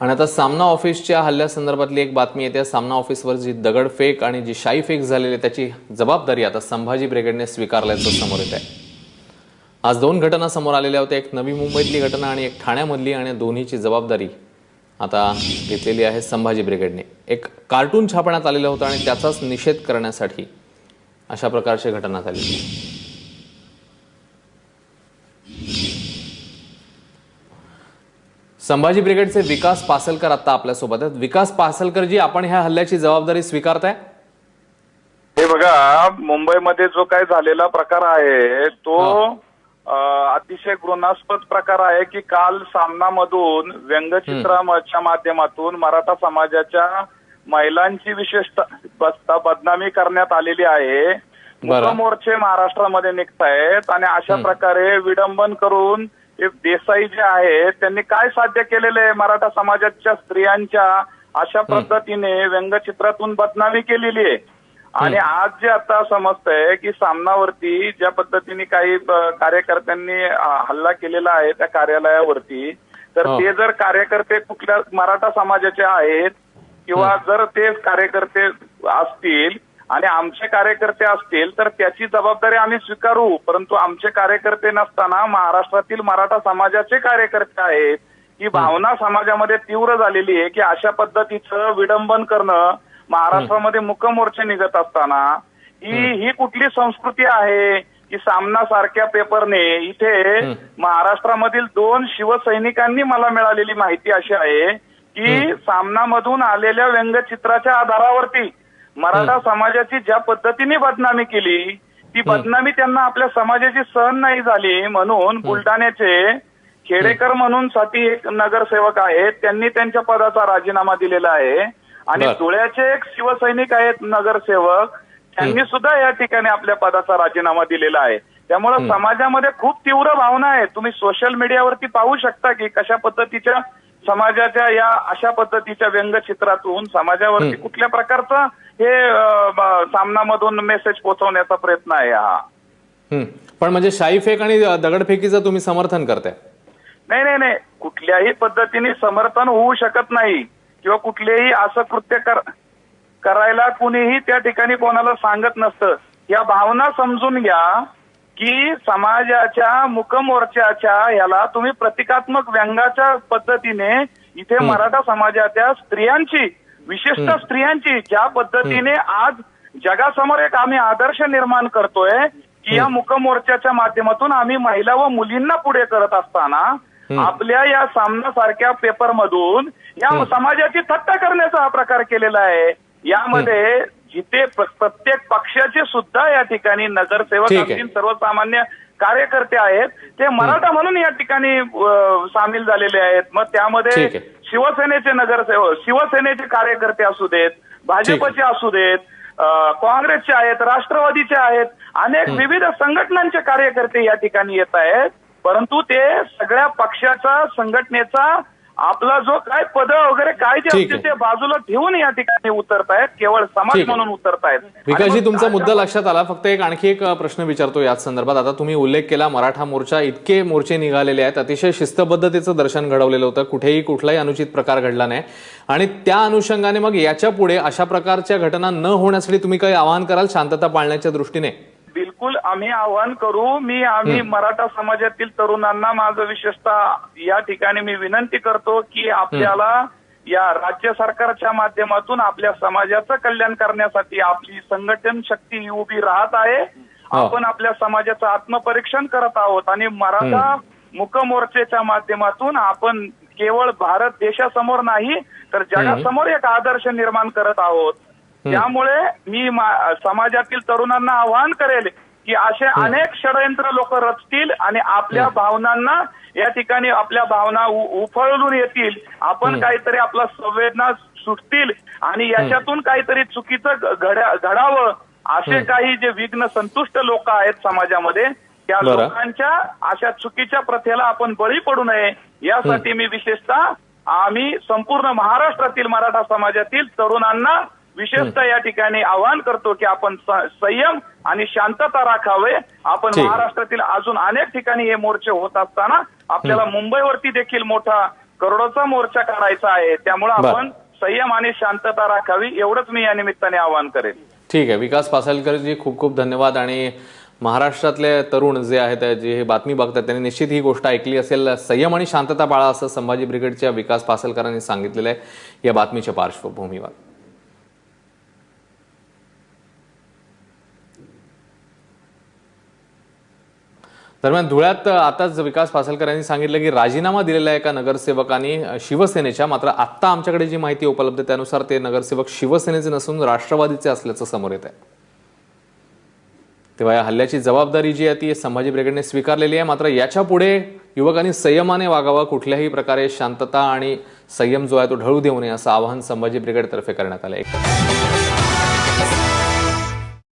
आणि आता सामना ऑफिसच्या हल्ल्यासंदर्भातली एक बातमी येते. सामना ऑफिसवर जी दगडफेक आणि जी शाई फेक झालेली आहे, त्याची जबाबदारी आता संभाजी ब्रिगेडने स्वीकारल्याचं समोर येत आहे. आज दोन घटना समोर आलेल्या होत्या. एक नवी मुंबईतली घटना आणि एक ठाण्यामधली आणि दोन्हीची जबाबदारी आता घेतलेली आहे संभाजी ब्रिगेडने एक कार्टून छापण्यात आलेलं होतं आणि त्याचाच निषेध करण्यासाठी अशा प्रकारची घटना झाली संभाजी ब्रिगेडचे विकास पासलकर आता आपल्यासोबत आहेत. विकास पासलकर जी आपण ह्या हल्ल्याची जबाबदारी स्वीकारताय? हे बघा मुंबईमध्ये जो काय झालेला प्रकार आहे तो अतिशय घृणास्पद प्रकार आहे की काल सामनामधून व्यंगचित्राच्या माध्यमातून मराठा समाजाच्या महिलांची विशेषतः बदनामी करण्यात आलेली आहे. मोर्चे महाराष्ट्रामध्ये निघतायत आणि अशा प्रकारे विडंबन करून हे देसाई जे आहेत त्यांनी काय साध्य केलेलं आहे? मराठा समाजाच्या स्त्रियांच्या अशा पद्धतीने व्यंगचित्रातून बदनामी केलेली आहे. आणि आज जे आता समजतंय की सामनावरती ज्या पद्धतीने काही कार्यकर्त्यांनी हल्ला केलेला आहे त्या कार्यालयावरती तर हो. ते जर कार्यकर्ते कुठल्या मराठा समाजाचे आहेत किंवा जर ते कार्यकर्ते असतील आणि आमचे कार्यकर्ते असतील तर त्याची जबाबदारी आम्ही स्वीकारू. परंतु आमचे कार्यकर्ते नसताना महाराष्ट्रातील मराठा समाजाचे कार्यकर्ते आहेत. ही भावना समाजामध्ये तीव्र झालेली आहे की अशा पद्धतीचं विडंबन करणं महाराष्ट्रामध्ये मुकमोर्चे निघत असताना ही ही. कुठली संस्कृती आहे की सामना सारख्या पेपरने इथे महाराष्ट्रामधील दोन शिवसैनिकांनी मला मिळालेली माहिती अशी आहे की सामनामधून आलेल्या व्यंगचित्राच्या आधारावरती मराठा समाजाची ज्या पद्धतीने बदनामी केली ती बदनामी त्यांना आपल्या समाजाची सहन नाही झाली म्हणून बुलढाण्याचे खेडेकर म्हणून साठी एक नगरसेवक आहेत त्यांनी त्यांच्या पदाचा राजीनामा दिलेला आहे. आणि. धुळ्याचे एक शिवसैनिक आहेत नगरसेवक त्यांनी सुद्धा या ठिकाणी आपल्या पदाचा राजीनामा दिलेला आहे. त्यामुळे समाजामध्ये खूप तीव्र भावना आहे तुम्ही सोशल मीडियावरती पाहू शकता की कशा पद्धतीच्या समाजाच्या या अशा पद्धतीच्या व्यंगचित्रातून समाजावरती कुठल्या प्रकारचा हे सामनामधून मेसेज पोहोचवण्याचा प्रयत्न आहे हा. पण म्हणजे शाई फेक आणि दगडफेकीचं तुम्ही समर्थन करताय. नाही नाही नाही. कुठल्याही पद्धतीने समर्थन होऊ शकत नाही किंवा कुठलेही असं कृत्य कर करायला कुणीही त्या ठिकाणी कोणाला सांगत नसतं. या भावना समजून घ्या. की समाजाच्या मुकमोर्चाच्या याला तुम्ही प्रतिकात्मक व्यंगाच्या पद्धतीने इथे मराठा समाजाच्या स्त्रियांची विशेषतः स्त्रियांची ज्या पद्धतीने आज जगासमोर एक आम्ही आदर्श निर्माण करतोय की या मुकमोर्चाच्या माध्यमातून आम्ही महिला व मुलींना पुढे करत असताना आपल्या या सामनासारख्या पेपरमधून या समाजाची थट्टा करण्याचा हा प्रकार केलेला आहे. यामध्ये जिथे प्र- प्रत्येक पक्षाचे सुद्धा या ठिकाणी नगरसेवक. असतील सर्वसामान्य कार्यकर्ते आहेत. ते मराठा म्हणून या ठिकाणी सामील झालेले आहेत. मग त्यामध्ये. शिवसेनेचे नगरसेवक शिवसेनेचे कार्यकर्ते असू देत भाजपचे असू देत काँग्रेसचे आहेत राष्ट्रवादीचे आहेत. अनेक विविध संघटनांचे कार्यकर्ते या ठिकाणी येत आहेत. परंतु ते सगळ्या पक्षाचा संघटनेचा आपला जो काय पद वगैरे काय जे असतील. ते बाजूला ठेवून या ठिकाणी उतरतायत केवळ समाज. म्हणून उतरतायत. विकासजी तुमचा मुद्दा लक्षात आला. फक्त एक आणखी एक प्रश्न विचारतो याच संदर्भात. आता तुम्ही उल्लेख केला मराठा मोर्चा इतके मोर्चे निघालेले आहेत. अतिशय शिस्तबद्धतेचं दर्शन घडवलेलं होतं. कुठेही कुठलाही अनुचित प्रकार घडला नाही. आणि त्या अनुषंगाने मग याच्यापुढे अशा प्रकारच्या घटना न होण्यासाठी तुम्ही काही आवाहन कराल? शांतता पाळण्याच्या दृष्टीने? बिलकुल आम्ही आवाहन करू. मी आम्ही मराठा समाजातील तरुणांना माझं विशेषतः या ठिकाणी मी विनंती करतो की आपल्याला या राज्य सरकारच्या माध्यमातून आपल्या समाजाचं कल्याण करण्यासाठी आपली संघटन शक्ती उभी राहत आहे. हो. आपण आपल्या समाजाचं आत्मपरीक्षण करत आहोत आणि मराठा मुकमोर्चेच्या माध्यमातून आपण केवळ भारत देशासमोर नाही तर जगासमोर एक आदर्श निर्माण करत आहोत. त्यामुळे मी मा- समाजातील तरुणांना आवाहन करेल की असे अनेक षडयंत्र लोक रचतील आणि आपल्या भावनांना या ठिकाणी आपल्या भावना उफळून येतील. आपण काहीतरी आपला संवेदना सुटतील आणि याच्यातून काहीतरी चुकीचं घडावं असे काही जे विघ्न संतुष्ट लोक आहेत समाजामध्ये त्या. लोकांच्या अशा चुकीच्या प्रथेला आपण बळी पडू नये. यासाठी मी विशेषतः आम्ही संपूर्ण महाराष्ट्रातील मराठा समाजातील तरुणांना विशेषतः या ठिकाणी आवाहन करतो की आपण संयम आणि शांतता राखावे. आपण. महाराष्ट्रातील अजून अनेक ठिकाणी हे मोर्चे होत असताना आपल्याला मुंबईवरती देखील मोठा करोडोचा मोर्चा काढायचा आहे. त्यामुळे. आपण संयम आणि शांतता राखावी. एवढंच मी या निमित्ताने आवाहन करेन. ठीक आहे. विकास पासलकरजी खूप खूप धन्यवाद. आणि महाराष्ट्रातले तरुण जे आहेत जे हे बातमी बघतात त्यांनी निश्चित ही गोष्ट ऐकली असेल. संयम आणि शांतता बाळा असं संभाजी ब्रिगेडच्या विकास पासलकरांनी सांगितलेलं आहे. या बातमीच्या पार्श्वभूमीवर. दरम्यान धुळ्यात आताच विकास पासलकर यांनी सांगितलं की राजीनामा दिलेला आहे एका नगरसेवकांनी शिवसेनेच्या. मात्र आत्ता आमच्याकडे जी माहिती उपलब्ध त्यानुसार ते नगरसेवक शिवसेनेचे नसून राष्ट्रवादीचे असल्याचं समोर येत आहे तेव्हा या हल्ल्याची जबाबदारी जी आहे ती संभाजी ब्रिगेडने स्वीकारलेली आहे. मात्र याच्यापुढे युवकांनी संयमाने वागावं कुठल्याही प्रकारे शांतता आणि संयम जो आहे तो ढळू देऊ नये असं आवाहन संभाजी ब्रिगेडतर्फे करण्यात आलं आहे.